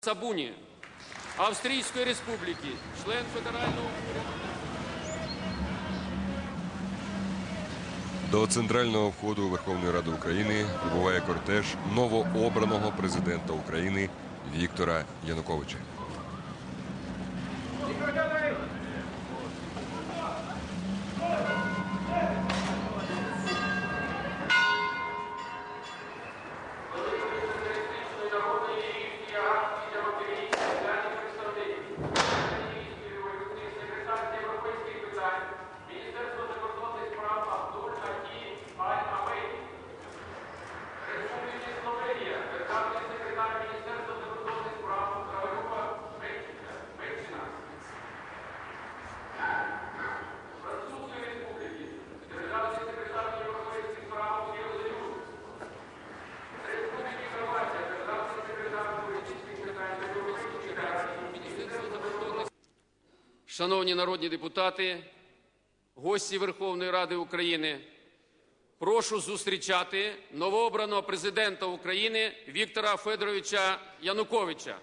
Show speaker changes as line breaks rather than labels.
Сабуні, Австрійської Республіки, член федерального.
До центрального входу Верховної Ради України прибуває кортеж новообраного президента України Віктора Януковича. side.
Шановні народні депутати, гості Верховної Ради України, прошу зустрічати новообраного президента України Віктора Федоровича Януковича.